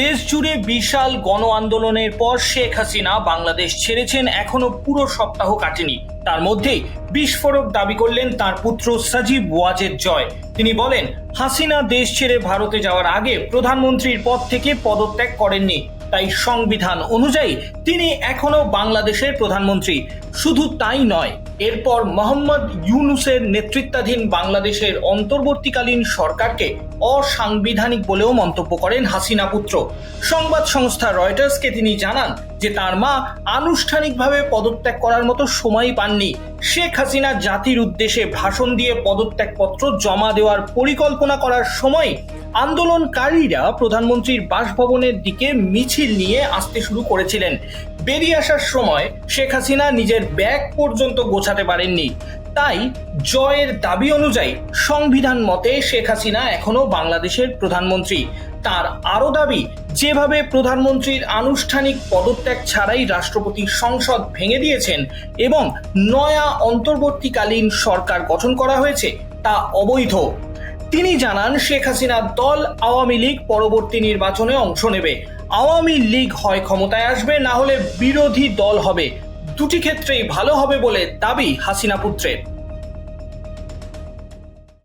দেশ জুড়ে বিশাল গণ আন্দোলনের পর শেখ হাসিনা বাংলাদেশ ছেড়েছেন, এখনও পুরো সপ্তাহ কাটেনি। তার মধ্যেই বিস্ফোরক দাবি করলেন তার পুত্র সাজিব ওয়াজের জয়। তিনি বলেন, হাসিনা দেশ ছেড়ে ভারতে যাওয়ার আগে প্রধানমন্ত্রীর পদ থেকে পদত্যাগ করেননি। তাই সংবিধান অনুযায়ী তিনি এখনও বাংলাদেশের প্রধানমন্ত্রী। শুধু তাই নয়, এরপর মোহাম্মদ ইউনুসের নেতৃত্বাধীন বাংলাদেশের অন্তর্বর্তীকালীন সরকারকে অসাংবিধানিক বলেও মন্তব্য করেন হাসিনা পুত্র। সংবাদ সংস্থা রয়টার্সকে তিনি জানান যে তার মা আনুষ্ঠানিকভাবে পদত্যাগ করার মতো সময় পাননি। শেখ হাসিনা জাতির উদ্দেশ্যে ভাষণ দিয়ে পদত্যাগপত্র জমা দেওয়ার পরিকল্পনা করার সময় আন্দোলনকারীরা প্রধানমন্ত্রীর বাসভবনের দিকে মিছিল নিয়ে আসতে শুরু করেছিলেন। বেরিয়ে আসার সময় শেখ হাসিনা নিজের ব্যাগ পর্যন্ত গোছাতে পারেননি। তাই জয়ের দাবি অনুযায়ী সংবিধান মতে শেখ হাসিনা এখনও বাংলাদেশের প্রধানমন্ত্রী। তার আরও দাবি, যেভাবে প্রধানমন্ত্রীর আনুষ্ঠানিক পদত্যাগ ছাড়াই রাষ্ট্রপতি সংসদ ভেঙে দিয়েছেন এবং নয়া অন্তর্বর্তীকালীন সরকার গঠন করা হয়েছে, তা অবৈধ। তিনি জানান, শেখ হাসিনার দল আওয়ামী লীগ পরবর্তী নির্বাচনে অংশ নেবে। আওয়ামী লীগ হয় ক্ষমতায় আসবে, না হলে বিরোধী দল হবে। দুটি ক্ষেত্রেই ভালো হবে বলে দাবি হাসিনা পুত্রের।